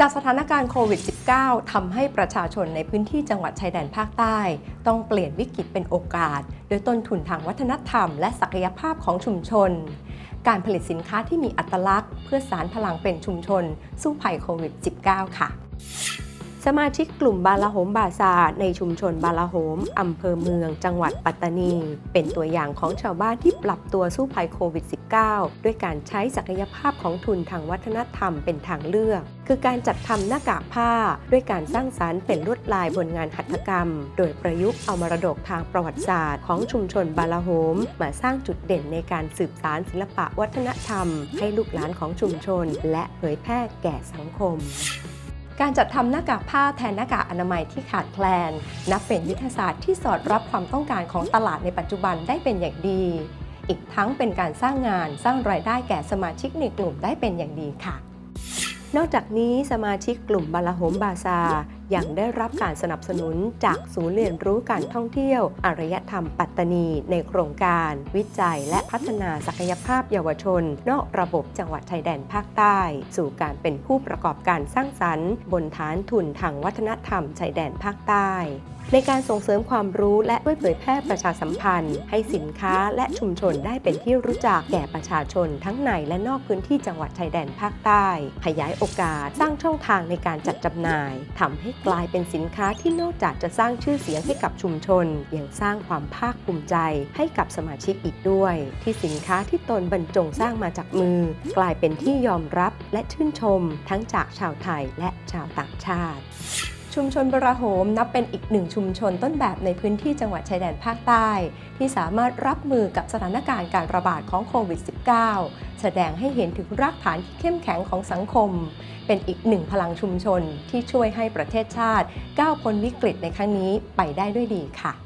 จากสถานการณ์โควิด -19 ทำให้ประชาชนในพื้นที่จังหวัดชายแดนภาคใต้ ต้องเปลี่ยนวิกฤตเป็นโอกาส โดยต้นทุนทางวัฒนธรรม และศักยภาพของชุมชน การผลิตสินค้าที่มีอัตลักษณ์ เพื่อสารพลังเป็นชุมชน สู้ภัยโควิด -19 ค่ะ สมาชิกกลุ่มบาลาโหมบาซาในชุมชนบาลาโหมอำเภอเมือง จังหวัดปัตตานี เป็นตัวอย่างของชาวบ้านที่ปรับตัวสู้ภัยโควิด -19 ด้วยการใช้ศักยภาพของทุนทางวัฒนธรรมเป็นทางเลือก คือการจัดทำหน้ากากผ้า ด้วยการสร้างสารรค์เป็นลวดลายบนงานหัตถกรรม โดยประยุกต์เอามรดกทางประวัติศาสตร์ของชุมชนบาลาโหมมาสร้างจุดเด่นในการสืบสารศิลปะวัฒนธรรม ให้ลูกหลานของชุมชน และเผยแพร่แก่สังคม การจัดทำหน้ากากผ้าแทนหน้ากากอนามัยที่ขาดแคลน นับเป็นยุทธศาสตร์ที่สอดรับความต้องการของตลาดในปัจจุบันได้เป็นอย่างดี อีกทั้งเป็นการสร้างงานสร้างรายได้แก่สมาชิกในกลุ่มได้เป็นอย่างดีค่ะ นอกจากนี้สมาชิกกลุ่มบาลาโฮมบาซา ยังได้รับการสนับสนุนจากศูนย์เรียนรู้การท่องเที่ยว อารยธรรมปัตตานี ในโครงการ วิจัยและพัฒนาศักยภาพเยาวชน นอกระบบจังหวัดชายแดนภาคใต้ สู่การเป็นผู้ประกอบการสร้างสรรค์ บนฐานทุนทางวัฒนธรรมชายแดนภาคใต้ในการส่งเสริมความรู้และด้วยเผยแพร่ประชาสัมพันธ์ ให้สินค้าและชุมชนได้เป็นที่รู้จักแก่ประชาชนทั้งในและนอกพื้นที่จังหวัดชายแดนภาคใต้ ขยายโอกาสสร้างช่องทางในการจัดจำหน่ายทำให้กลายเป็นสินค้าที่นอกจากจะสร้างชื่อเสียงให้กับชุมชน ยังสร้างความภาคภูมิใจให้กับสมาชิกอีกด้วย ที่สินค้าที่ตนบรรจงสร้างมาจากมือ กลายเป็นที่ยอมรับและชื่นชม ทั้งจากชาวไทยและชาวต่างชาติ ชุมชนบราโหมนับเป็นอีกหนึ่งชุมชนต้นแบบในพื้นที่จังหวัดชายแดนภาคใต้ ที่สามารถรับมือกับสถานการณ์การระบาดของโควิด -19 แสดงให้เห็นถึงรากฐานที่เข้มแข็งของสังคม เป็นอีกหนึ่งพลังชุมชนที่ช่วยให้ประเทศชาติก้าวพ้นวิกฤตในครั้งนี้ไปได้ด้วยดีค่ะ